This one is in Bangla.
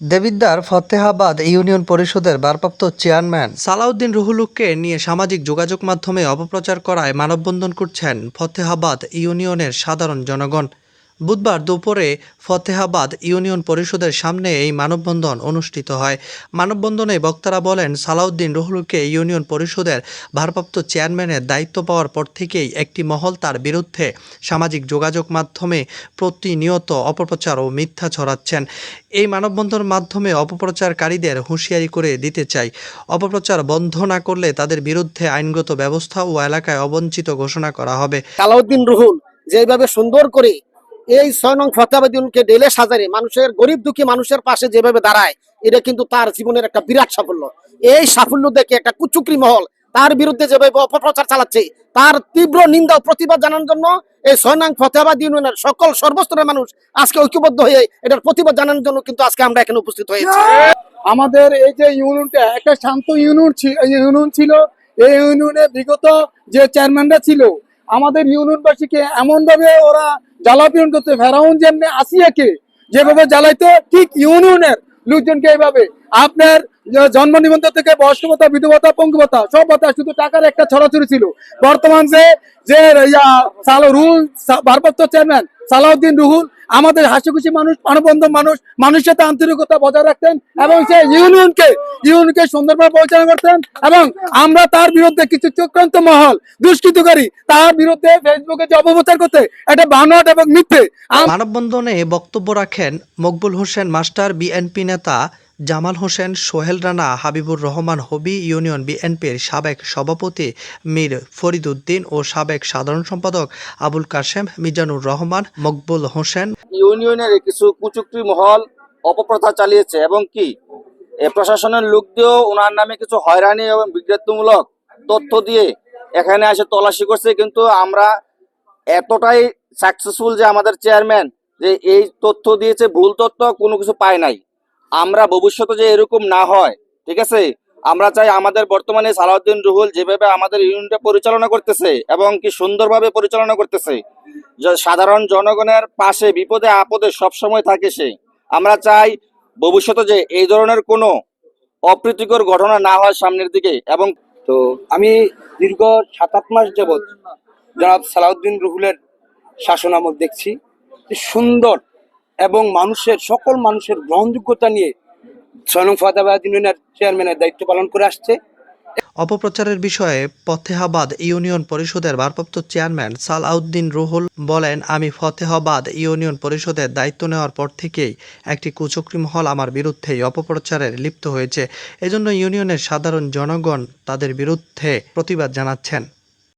দেবিদ্দার ফতেহাবাদ ইউনিয়ন পরিষদের ভারপ্রাপ্ত চেয়ারম্যান সালাউদ্দিন রুহুলুককে নিয়ে সামাজিক যোগাযোগ মাধ্যমে অপপ্রচার করায় মানববন্ধন করছেন ফতেহাবাদ ইউনিয়নের সাধারণ জনগণ। বুধবার দুপুরে ফতেহাবাদ ইউনিয়ন পরিষদের সামনে এই মানববন্ধন অনুষ্ঠিত হয়। মানববন্ধনে বক্তারা বলেন, সালাউদ্দিন রুহুলুকে ইউনিয়ন পরিষদের ভারপ্রাপ্ত চেয়ারম্যানের দায়িত্ব পাওয়ার পর থেকেই একটি মহল তার বিরুদ্ধে সামাজিক যোগাযোগ মাধ্যমে প্রতিনিয়ত অপপ্রচার ও মিথ্যা ছড়াচ্ছেন। এই মানববন্ধনের মাধ্যমে অপপ্রচারকারীদের হুঁশিয়ারি করে দিতে চাই। অপপ্রচার বন্ধ না করলে তাদের বিরুদ্ধে আইনগত ব্যবস্থা ও এলাকায় অবঞ্চিত ঘোষণা করা হবে। সালাউদ্দিন রুহুল যেভাবে সুন্দর করে এই ছয় নং ফতেহাবাদীকে ডেলে সাজারে মানুষের, গরিব দুঃখী মানুষের পাশে যেভাবে দাঁড়ায়, এটা কিন্তু তার জীবনের একটা বিরাট সাফল্য। এই সাফল্য দেখে একটা কুচুকরি মহল তার বিরুদ্ধে যেভাবে অপপ্রচার চালাচ্ছে, তার তীব্র নিন্দা ও প্রতিবাদ জানানোর জন্য এই ছয় নং ফতেহাবাদ ইউনিয়নের সকল সর্বস্তরের মানুষ আজকে ঐক্যবদ্ধ হয়ে এটার প্রতিবাদ জানানোর জন্য কিন্তু আজকে আমরা এখানে উপস্থিত হয়েছি। আমাদের এই যে ইউনিয়নটা, একটা শান্ত ইউনিয়ন ইউনিয়ন ছিল। এই ইউনিয়নে বিগত যে চেয়ারম্যানরা ছিল আমাদের ইউনিয়নবাসীকে এমন ভাবে ওরা জ্বালাপিয়ন করতে ফেরাউন যেমনি আসিয়াকে যেভাবে জ্বালাইতো, ঠিক ইউনিয়নের লোকজনকে এইভাবে আপনার জন্ম নিবন্ধন থেকে বয়স্ক ভাতা বিধবতা পঙ্গু ভাতা, সব ভাতা, শুধু টাকার একটা ছড়াছড়ি ছিল। বর্তমান যে যে রুল ভারপ্রাপ্ত চেয়ারম্যান, সালাউদ্দিন রুহুল, আমাদের হাসি খুশি মানুষ, প্রাণবন্ধ মানুষ, মানুষের সাথে আন্তরিকতা বজায় রাখতেন এবং সে ইউনিয়নকে ইউনিয়নকে সুন্দরভাবে পরিচালনা করতেন এবং আমরা তার বিরুদ্ধে কিছু চক্রান্ত মহল, দুষ্কৃতকারী, তার বিরুদ্ধে ফেসবুকে যে অপপ্রচার করতে, এটা বানোয়াট এবং মিথ্যে। মানববন্ধনে বক্তব্য রাখেন মকবুল হোসেন, মাস্টার বিএনপি নেতা জামাল হোসেন, সোহেল রানা, হাবিবুর রহমান হবি, ইউনিয়ন বিএনপির সাবেক সভাপতি মীর ফরিদউদ্দিন ও সাবেক সাধারণ সম্পাদক আবুল কাশেম, মিজানুর রহমান, মকবুল হোসেন। ইউনিয়নের কিছু কুচুক্তি মহল অপপ্রথা চালিয়েছে এবং কি? প্রশাসনের লোক দিয়েও ওনার নামে কিছু হয়রানি এবং বিজ্ঞাতমূলক তথ্য দিয়ে এখানে এসে তল্লাশি করছে, কিন্তু আমরা এতটাই সাকসেসফুল যে আমাদের চেয়ারম্যান যে এই তথ্য দিয়েছে, ভুল তথ্য কোনো কিছু পায় নাই। আমরা ভবিষ্যতে যে এরকম না হয়, ঠিক আছে? আমরা চাই আমাদের বর্তমানে সালাউদ্দিন রুহুল যেভাবে আমাদের ইউনিয়নটা পরিচালনা করতেছে এবং কি সুন্দরভাবে পরিচালনা করতেছে। সাধারণ জনগণের পাশে, বিপদে, আপদে সবসময় থাকে সে। আমরা চাই ভবিষ্যতে যে এই ধরনের কোনো অপ্রীতিকর ঘটনা না হয় সামনের দিকে এবং তো আমি দীর্ঘ সাত আট মাস যাবৎ জনাব সালাউদ্দিন রুহুলের শাসনামল দেখছি। যে সুন্দর এবং মানুষের, সকল মানুষের গ্রহণযোগ্যতা নিয়ে নং ফতেহাবাদ ইউনিয়নের চেয়ারম্যানের দায়িত্ব পালন করে আসছে। অপপ্রচারের বিষয়ে ফতেহাবাদ ইউনিয়ন পরিষদের ভারপ্রাপ্ত চেয়ারম্যান সালাউদ্দিন রুহুল বলেন, আমি ফতেহাবাদ ইউনিয়ন পরিষদের দায়িত্ব নেওয়ার পর থেকেই একটি কুচক্রি মহল আমার বিরুদ্ধেই অপপ্রচারে লিপ্ত হয়েছে। এজন্য ইউনিয়নের সাধারণ জনগণ তাদের বিরুদ্ধে প্রতিবাদ জানাচ্ছেন।